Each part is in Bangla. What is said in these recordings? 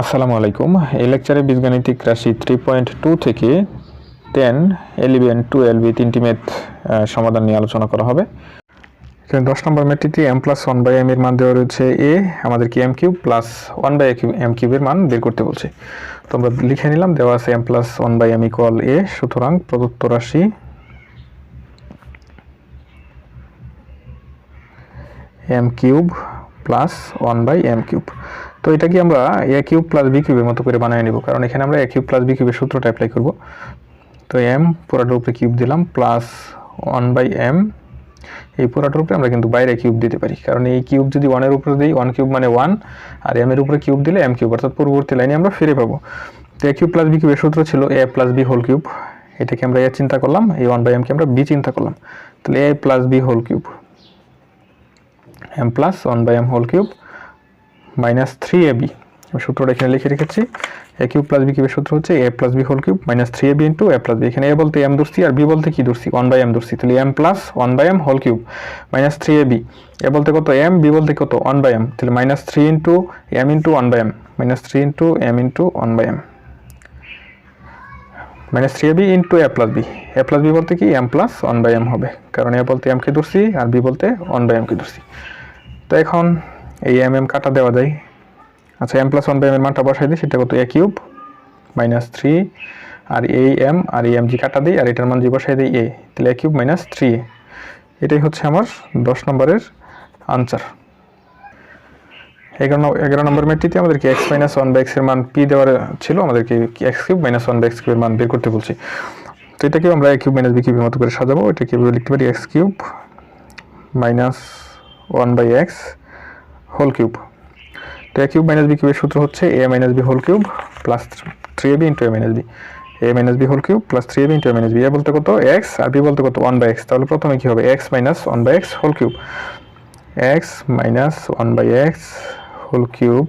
আসসালামু আলাইকুম। এই লেকচারে বীজগাণিতিক রাশি থ্রি পয়েন্ট টু থেকে টেন এলিভেন টুয়েলভ তিনটি ম্যাথ সমাধান নিয়ে আলোচনা করা হবে। এখানে দশ নম্বর ম্যাথটিতে M plus one by M এর মান দেওয়া রয়েছে এ আমাদেরকে M cube plus one by M কিউবের মান বের করতে বলছে। তো আমরা লিখে নিলাম, দেওয়া আছে M plus one by M equal A সুতরাং প্রদত্ত রাশি M cube plus one by M cube তো এটা কি আমরা এ কিউব প্লাস বি কিউবের মতো করে বানিয়ে নিব? কারণ এখানে আমরা এ কিউব প্লাস বি কিউবের সূত্রটা অ্যাপ্লাই করব। তো এম পুরাটার উপরে কিউব দিলাম প্লাস ওয়ান বাই এম এই পুরাটার উপরে আমরা কিন্তু বাইরে কিউব দিতে পারি। কারণ এই কিউব যদি ওয়ানের উপরে দিই ওয়ান কিউব মানে ওয়ান আর এম এর উপরে কিউব দিলে এম কিউব, অর্থাৎ পূর্ববর্তী লাইনে আমরা ফিরে পাবো। তো এ কিউব প্লাস বি কিউবের সূত্র ছিল A plus B whole cube এটাকে আমরা এ চিন্তা করলাম, এই ওয়ান বাই এমকে আমরা বি চিন্তা করলাম। তাহলে A plus B whole cube M plus one by M whole cube minus three A B সূত্রটা এখানে লিখে রেখেছি। এ কিউব প্লাস বি কিউবের সূত্র হচ্ছে A plus B whole cube minus three A B into A plus B এখানে এ বলতে এম ধরছি আর বি বলতে কি ধরছি ওয়ান বাই এম ধরছি তাহলে M plus one by M whole cube minus three A B A বলতে কত এম বি বলতে কত ওয়ান বাই এম তাহলে minus three into M into one by M minus three into M into one by M minus three A B into A plus B A plus B বলতে কি? M plus one by M হবে। কারণ এ বলতে এমকে ধরছি আর বি বলতে ওয়ান বাই এমকে ধরছি তো এখন এই এম এম কাটা দেওয়া যায়। আচ্ছা M plus one by M এর মানটা বসাই দিই, সেটা কত? এ কিউব মাইনাস থ্রি আর এই এম আর এম জি কাটা দিই, আর এটার মান জি বসাই দিই এ তাহলে A cube minus three A এটাই হচ্ছে আমার দশ নম্বরের আনসার এগারো এগারো নম্বর ম্যাটটিতে আমাদেরকে এক্স মাইনাস ওয়ান বাই এক্সের মান পি দেওয়ার ছিল, আমাদেরকে X cube minus one by X কিউবের মান বের করতে বলছি। তো এটাকেও আমরা এ কিউব মাইনাস বি কিউবের মতো করে সাজাবো, এটাকে এভাবে লিখতে পারি X cube minus one by X whole cube. তো এ কিউব মাইনাস বি কিউবের সূত্র হচ্ছে A minus B whole cube plus three A B into A minus B A minus B whole cube plus three A B into A minus B A বলতে কত? এক্স আর বি বলতে কত? ওয়ান বাই এক্স তাহলে প্রথমে কী হবে? X minus one by X whole cube. X minus one by X whole cube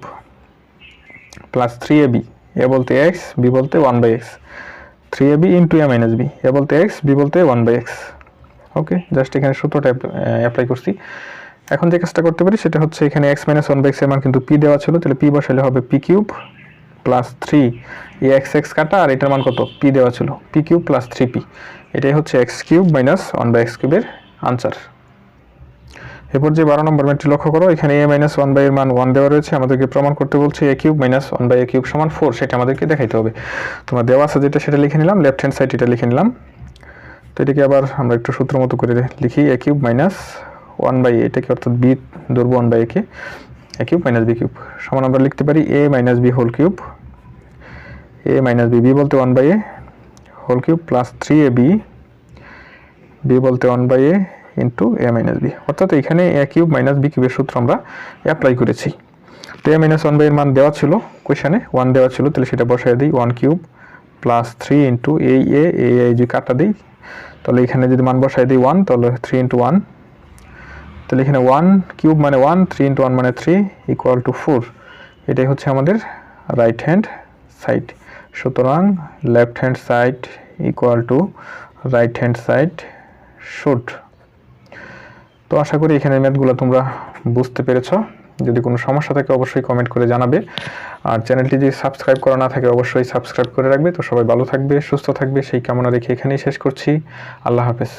plus three A B A বলতে এক্স বি বলতে one by X three A B into A minus B A বলতে এক্স বি বলতে one by X okay just এখানে সূত্রটা অ্যাপ্লাই করছি। এখন যে কাজটা করতে পারি সেটা হচ্ছে এখানে এক্স মাইনাস ওয়ান বাই এক্সের মান কিন্তু পি দেওয়া ছিল, তাহলে পি বসালে হবে পি কিউব প্লাস থ্রি এই এক্স এক্স কাটা আর এটার মান কত? পি দেওয়া ছিল P cube plus three P এটাই হচ্ছে X cube minus one by X কিউবের আনসার এরপর যে বারো নম্বর ম্যাটটি লক্ষ্য করো, এখানে এ মাইনাস ওয়ান বাই মান ওয়ান দেওয়া রয়েছে, আমাদেরকে প্রমাণ করতে বলছে A cube minus one by A cube সমান ফোর সেটা আমাদেরকে দেখাইতে হবে। তোমার দেওয়া আছে যেটা, সেটা লিখে নিলাম লেফট হ্যান্ড সাইড এটা লিখে নিলাম। তো এটাকে আবার আমরা একটু সূত্র মতো করে লিখি A cube minus one by এটাকে অর্থাৎ বি ধরবো ওয়ান বাই একে A cube minus B cube সমান আমরা লিখতে পারি A minus B whole cube A minus B B বলতে one by A whole cube plus three A B B বলতে one by A into A minus B অর্থাৎ এখানে এ কিউব মাইনাস বি কিউবের সূত্র আমরা অ্যাপ্লাই করেছি। তো এ মাইনাস ওয়ান বাই এর মান দেওয়া ছিল কোয়েশনে ওয়ান দেওয়া ছিল, তাহলে সেটা বসাই দিই। One cube plus three into A এই এই যে কাটা দিই, তাহলে এখানে যদি মান বসাই দিই ওয়ান তাহলে থ্রি ইন্টু ওয়ান তাহলে এখানে ওয়ান কিউব মানে ওয়ান থ্রি ইন্টু ওয়ান মানে থ্রি ইকুয়াল টু ফোর এটাই হচ্ছে আমাদের রাইট হ্যান্ড সাইড সুতরাং left hand side equal to right hand side shoot তো আশা করি এখানে ম্যাথগুলো তোমরা বুঝতে পেরেছ। যদি কোনো সমস্যা থাকে অবশ্যই কমেন্ট করে জানাবে। আর চ্যানেলটি যদি সাবস্ক্রাইব করা না থাকে অবশ্যই সাবস্ক্রাইব করে রাখবে। তো সবাই ভালো থাকবে, সুস্থ থাকবে। সেই কামনা রেখে এখানেই শেষ করছি। আল্লাহ হাফেজ।